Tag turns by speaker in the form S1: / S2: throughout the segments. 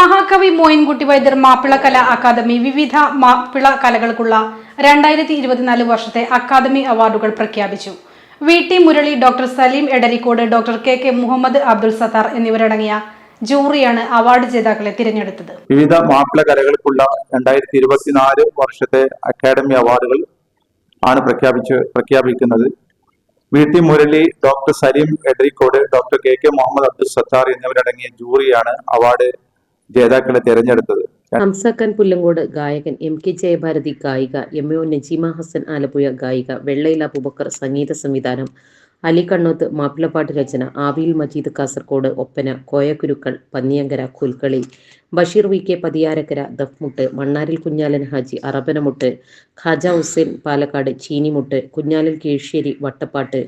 S1: മഹാകവി മോയിൻകുട്ടി വൈദ്യർ മാപ്പിള കല അക്കാദമി വിവിധ മാപ്പിള കലകൾക്കുള്ള രണ്ടായിരത്തി ഇരുപത്തിനാല് വർഷത്തെ അക്കാദമി അവാർഡുകൾ പ്രഖ്യാപിച്ചു. V T Murali doctor Saleem Edarikode doctor K K Muhammad Abdul Sattar എന്നിവരടങ്ങിയ ജൂറിയാണ് അവാർഡ് ജേതാക്കളെ തിരഞ്ഞെടുത്തത്.
S2: വിവിധ മാപ്പിള കലകൾക്കുള്ള രണ്ടായിരത്തി ഇരുപത്തിനാല് വർഷത്തെ അക്കാദമി അവാർഡുകൾ ആണ് പ്രഖ്യാപിച്ച് പ്രഖ്യാപിക്കുന്നത്. V T Murali doctor Saleem Edarikode doctor K K Muhammad Abdul Sattar എന്നിവരടങ്ങിയ ജൂറിയാണ് അവാർഡ് ജേതാക്കളെ തെരഞ്ഞെടുത്തത്.
S3: ഹംസക്കൻ പുല്ലങ്കോട് ഗായകൻ എം കെ ജയഭാരതി ഗായിക എം ഒ നജീമ ഹസൻ ആലപ്പുഴ ഗായിക വെള്ളയില അബൂബക്കർ സംഗീത സംവിധാനം അലി കണ്ണോത്ത് മാപ്പിളപ്പാട്ട് രചന Aviyil Majeed Kasaragod Oppana Koyakkurukkal Panniyankara Kolkali Basheer V K Pathiyarakkara Duffmuttu Mannaril Kunhalan Haji Arabanamuttu Khaja Hussain Palakkad Cheenimuttu Kunhalan Keezhssery Vattappattu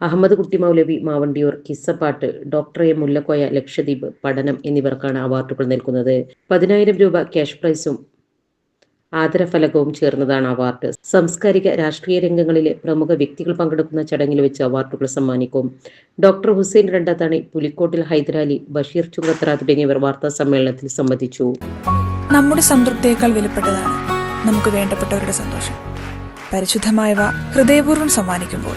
S3: Ahammed Kutty Moulavi Mavandiyur Kissappattu doctor A Mullakoya Lakshadweep പഠനം എന്നിവർക്കാണ് അവാർഡുകൾ നൽകുന്നത്. പതിനായിരം രൂപ cash പ്രൈസും ആദരഫലകവും ചേർന്നതാണ് award. സാംസ്കാരിക രാഷ്ട്രീയ രംഗങ്ങളിലെ പ്രമുഖ വ്യക്തികൾ പങ്കെടുക്കുന്ന ചടങ്ങിൽ വെച്ച് അവാർഡുകൾ സമ്മാനിക്കും. ഡോക്ടർ ഹുസൈൻ രണ്ടാത്താണി പുലിക്കോട്ടിൽ ഹൈദരാലി ബഷീർ ചുങ്കത്തറ തുടങ്ങിയവർ വാർത്താ സമ്മേളനത്തിൽ സംബന്ധിച്ചു.
S4: നമ്മുടെ സംതൃപ്തിയേക്കാൾ വിലപ്പെട്ടതാണ് നമുക്ക് വേണ്ടപ്പെട്ടവരുടെ സന്തോഷം. പരിശുദ്ധമായവ ഹൃദയപൂർവം സമ്മാനിക്കുമ്പോൾ